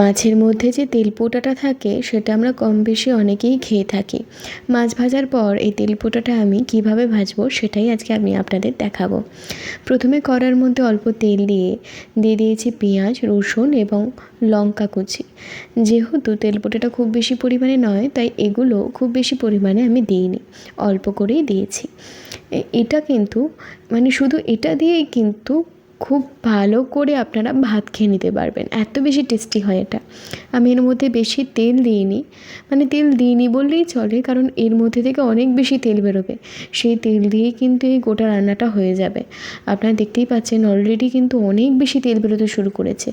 মাছের মধ্যে যে তেলপোঁটাটা থাকে, সেটা আমরা কম বেশি অনেকেই খেয়ে থাকি। মাছ ভাজার পর এই তেলপোঁটাটা আমি কীভাবে ভাজবো, সেটাই আজকে আমি আপনাদের দেখাবো। প্রথমে কড়ার মধ্যে অল্প তেল দিয়ে দিয়ে দিয়েছি পেঁয়াজ, রসুন এবং লঙ্কা কুচি। যেহেতু তেলপোঁটাটা খুব বেশি পরিমাণে নয়, তাই এগুলো খুব বেশি পরিমাণে আমি দিইনি। অল্প করেই দিয়েছি। এটা কিন্তু মানে শুধু এটা দিয়েই কিন্তু খুব ভালো করে আপনারা ভাত খেয়ে নিতে পারবেন। এত বেশি টেস্টি হয় এটা। আমি এর মধ্যে বেশি তেল দিইনি। মানে তেল দিইনি বললেই চলে, কারণ এর মধ্যে থেকে অনেক বেশি তেল বেরোবে। সেই তেল দিয়েই কিন্তু এই গোটা রান্নাটা হয়ে যাবে। আপনারা দেখতেই পাচ্ছেন অলরেডি কিন্তু অনেক বেশি তেল বেরোতে শুরু করেছে।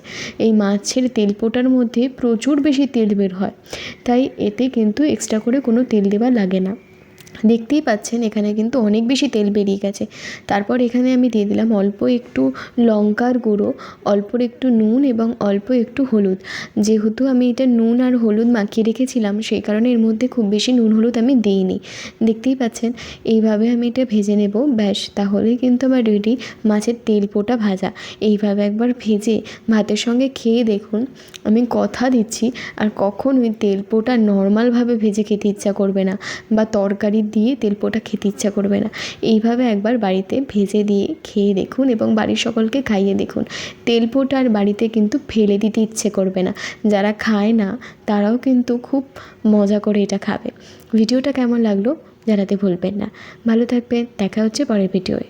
এই মাছের তেলপোটার মধ্যে প্রচুর বেশি তেল বের হয়। তাই এতে কিন্তু এক্সট্রা করে কোনো তেল দেওয়া লাগে না। দেখতেই পাচ্ছেন, এখানে কিন্তু অনেক বেশি তেল বেরিয়ে গেছে। তারপর এখানে আমি দিয়ে দিলাম অল্প একটু লঙ্কার গুঁড়ো, অল্প একটু নুন এবং অল্প একটু হলুদ। যেহেতু আমি এটা নুন আর হলুদ মাখিয়ে রেখেছিলাম, সেই কারণে এর মধ্যে খুব বেশি নুন হলুদ আমি দিইনি। দেখতেই পাচ্ছেন, এইভাবে আমি এটা ভেজে নেব, ব্যাস। তাহলেই কিন্তু আমার রেডি মাছের তেল পোটা ভাজা। এইভাবে একবার ভেজে ভাতের সঙ্গে খেয়ে দেখুন, আমি কথা দিচ্ছি, আর কখনোই তেল পোটা নর্মালভাবে ভেজে খেতে ইচ্ছা করবে না, বা তরকারি দিয়ে তেলপোটা খেতে ইচ্ছা করবে না। এইভাবে একবার বাড়িতে ভেজে দিয়ে খেয়ে দেখুন এবং বাড়ির সকলকে খাইয়ে দেখুন। তেলপোটা আর বাড়িতে কিন্তু ফেলে দিতে ইচ্ছে করবে না। যারা খায় না, তারাও কিন্তু খুব মজা করে এটা খাবে। ভিডিওটা কেমন লাগল জানাতে ভুলবেন না। ভালো থাকবেন, দেখা হচ্ছে পরের ভিডিওয়।